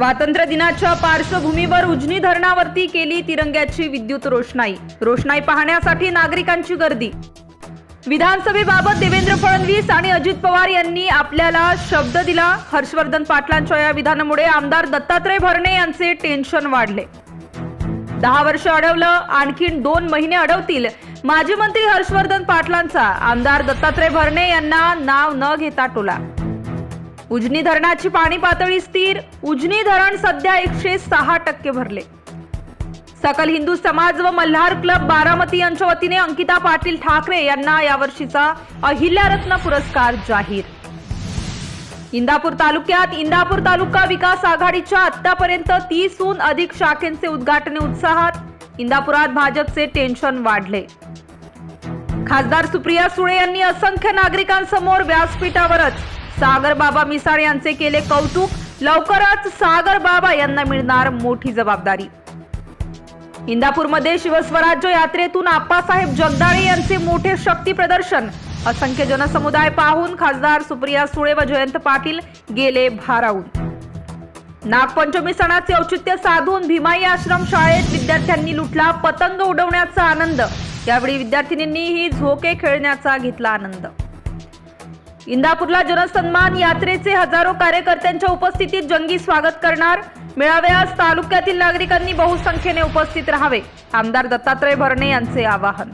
स्वातंत्र्य दिनाच्या पार्श्वभूमीवर उजनी धरणावरती केली तिरंग्याची विद्युत रोषणाई. रोषणाई पाहण्यासाठी नागरिकांची गर्दी. विधानसभेबाबत देवेंद्र फडणवीस आणि अजित पवार यांनी आपल्याला शब्द दिला. हर्षवर्धन पाटलांच्या या विधानामुळे आमदार दत्तात्रय भरणे यांचे टेन्शन वाढले. दहा वर्ष अडवलं आणखीन दोन महिने अडवतील. माजी मंत्री हर्षवर्धन पाटलांचा आमदार दत्तात्रय भरणे यांना नाव न घेता टोला. उजनी धरणाची पाणी पातळी स्थिर. उजनी धरण सध्या एकशे सहा टक्के भरले. सकल हिंदू समाज व मल्हार क्लब बारामती यांच्या वतीने अंकिता पाटील ठाकरे यांना यावर्षीचा अहिल्यारत्न पुरस्कार जाहीर. इंदापूर तालुक्यात इंदापूर तालुका विकास आघाडीच्या आतापर्यंत तीसहून अधिक शाखेंचे उद्घाटने उत्साहात इंदापुरात भाजपचे टेन्शन वाढले. खासदार सुप्रिया सुळे यांनी असंख्य नागरिकांसमोर व्यासपीठावरच सागर बाबा मिसाळ यांचे केले कौतुक. लवकरच सागर बाबा यांना मिळणार मोठी जबाबदारी. इंदापूरमध्ये शिवस्वराज्य यात्रेतून आप्पासाहेब जगदाळे यांचे मोठे शक्ती प्रदर्शन. असंख्य जनसमुदाय पाहून खासदार सुप्रिया सुळे व जयंत पाटील गेले भारावून. नागपंचमी सणाचे औचित्य साधून भीमाई आश्रम शाळेत विद्यार्थ्यांनी लुटला पतंग उडवण्याचा आनंद. यावेळी विद्यार्थिनींनीही झोके खेळण्याचा घेतला आनंद. इंदापूरला जनसन्मान यात्रेचे हजारो कार्यकर्त्यांच्या उपस्थितीत जंगी स्वागत करणार. मेळाव्यास तालुक्यातील नागरिकांनी बहुसंख्येने उपस्थित राहावे. आमदार दत्तात्रय भरणे यांचे आवाहन.